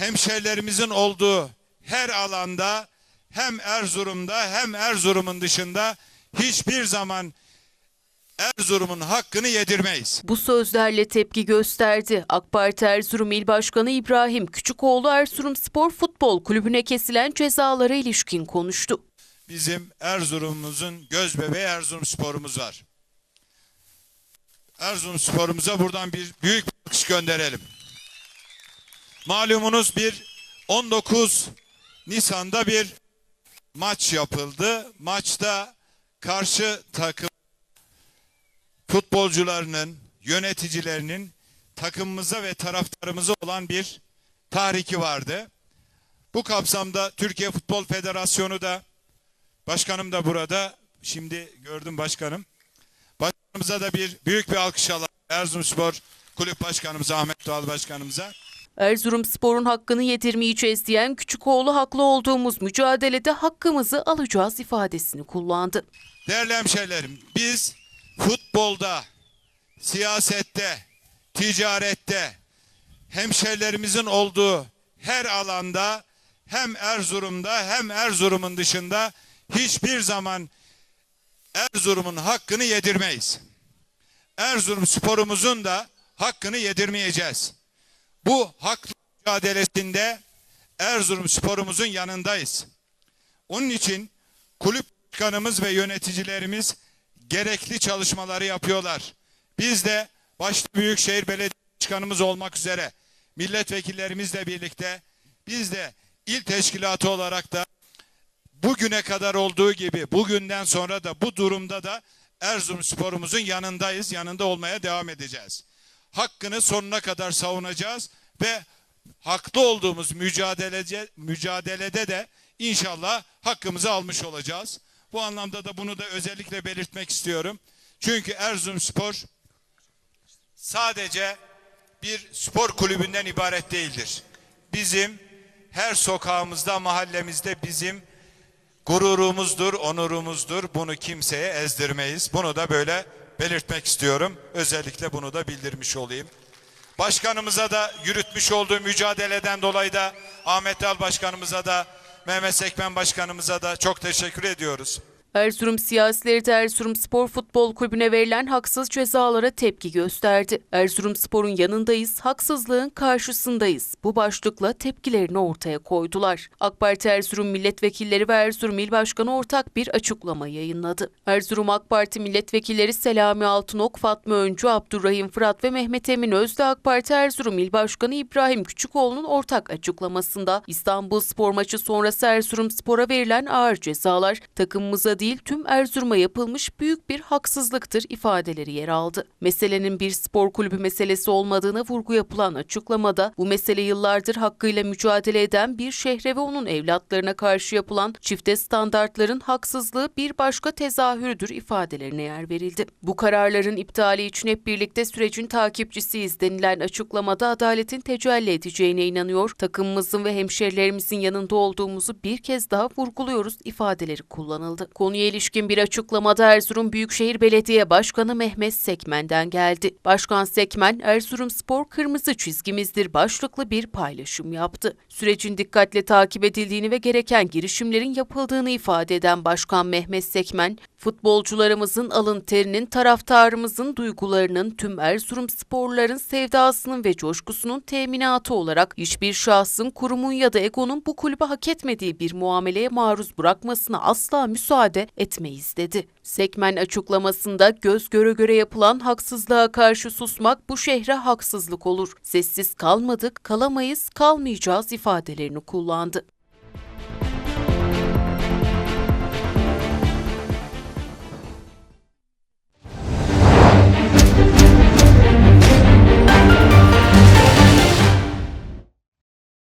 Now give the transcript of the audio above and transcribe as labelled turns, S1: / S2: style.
S1: hemşerilerimizin olduğu her alanda hem Erzurum'da hem Erzurum'un dışında hiçbir zaman Erzurum'un hakkını yedirmeyiz.
S2: Bu sözlerle tepki gösterdi. AK Parti Erzurum İl Başkanı İbrahim Küçükoğlu Erzurum Spor Futbol Kulübü'ne kesilen cezalara ilişkin konuştu.
S1: Bizim Erzurum'umuzun göz bebeği Erzurum sporumuz var. Erzurum sporumuza buradan bir büyük bir alkış gönderelim. Malumunuz bir 19 Nisan'da bir maç yapıldı. Maçta karşı takım futbolcularının, yöneticilerinin takımımıza ve taraftarımıza olan bir tahriki vardı. Bu kapsamda Türkiye Futbol Federasyonu da Başkanım da burada. Şimdi gördüm başkanım. Başkanımıza da bir büyük bir alkış alalım. Erzurumspor Kulüp Başkanımıza Ahmet Doğal Başkanımıza.
S2: Erzurum Spor'un hakkını yedirmeyeceğiz diyen Küçükoğlu haklı olduğumuz mücadelede hakkımızı alacağız ifadesini kullandı.
S1: Değerli hemşehrilerim biz futbolda, siyasette, ticarette hemşehrilerimizin olduğu her alanda hem Erzurum'da hem Erzurum'un dışında hiçbir zaman Erzurum'un hakkını yedirmeyiz. Erzurum sporumuzun da hakkını yedirmeyeceğiz. Bu hak mücadelesinde Erzurum sporumuzun yanındayız. Onun için kulüp başkanımız ve yöneticilerimiz gerekli çalışmaları yapıyorlar. Biz de başta Büyükşehir Belediye Başkanımız olmak üzere milletvekillerimizle birlikte biz de il teşkilatı olarak da bugüne kadar olduğu gibi bugünden sonra da bu durumda da Erzurum sporumuzun yanındayız. Yanında olmaya devam edeceğiz. Hakkını sonuna kadar savunacağız ve haklı olduğumuz mücadelece, mücadelede de inşallah hakkımızı almış olacağız. Bu anlamda da bunu da özellikle belirtmek istiyorum. Çünkü Erzurumspor sadece bir spor kulübünden ibaret değildir. Bizim her sokağımızda, mahallemizde bizim gururumuzdur, onurumuzdur. Bunu kimseye ezdirmeyiz. Bunu da böyle belirtmek istiyorum. Özellikle bunu da bildirmiş olayım. Başkanımıza da yürütmüş olduğu mücadeleden dolayı da Ahmet Al Başkanımıza da Mehmet Sekmen Başkanımıza da çok teşekkür ediyoruz.
S2: Erzurum siyasileri de Erzurum Spor Futbol Kulübü'ne verilen haksız cezalara tepki gösterdi. Erzurum Spor'un yanındayız, haksızlığın karşısındayız. Bu başlıkla tepkilerini ortaya koydular. AK Parti Erzurum milletvekilleri ve Erzurum İl Başkanı ortak bir açıklama yayınladı. Erzurum AK Parti milletvekilleri Selami Altınok, Fatma Öncü, Abdurrahim Fırat ve Mehmet Emin Özde AK Parti Erzurum İl Başkanı İbrahim Küçükoğlu'nun ortak açıklamasında İstanbul Spor maçı sonrası Erzurum Spor'a verilen ağır cezalar takımımıza değil tüm Erzurum'a yapılmış büyük bir haksızlıktır ifadeleri yer aldı. Meselenin bir spor kulübü meselesi olmadığına vurgu yapılan açıklamada bu mesele yıllardır hakkıyla mücadele eden bir şehre ve onun evlatlarına karşı yapılan çifte standartların haksızlığı bir başka tezahürüdür ifadelerine yer verildi. Bu kararların iptali için hep birlikte sürecin takipçisiyiz denilen açıklamada adaletin tecelli edeceğine inanıyor. Takımımızın ve hemşerilerimizin yanında olduğumuzu bir kez daha vurguluyoruz ifadeleri kullanıldı. Konuya ilişkin bir açıklamada Erzurum Büyükşehir Belediye Başkanı Mehmet Sekmen'den geldi. Başkan Sekmen, Erzurum Spor kırmızı çizgimizdir başlıklı bir paylaşım yaptı. Sürecin dikkatle takip edildiğini ve gereken girişimlerin yapıldığını ifade eden Başkan Mehmet Sekmen, futbolcularımızın alın terinin, taraftarımızın duygularının, tüm Erzurum sporların sevdasının ve coşkusunun teminatı olarak hiçbir şahsın, kurumun ya da egonun bu kulübe hak etmediği bir muameleye maruz bırakmasına asla müsaade etmeyiz dedi. Sekmen açıklamasında göz göre göre yapılan haksızlığa karşı susmak bu şehre haksızlık olur. Sessiz kalmadık, kalamayız, kalmayacağız ifadelerini kullandı.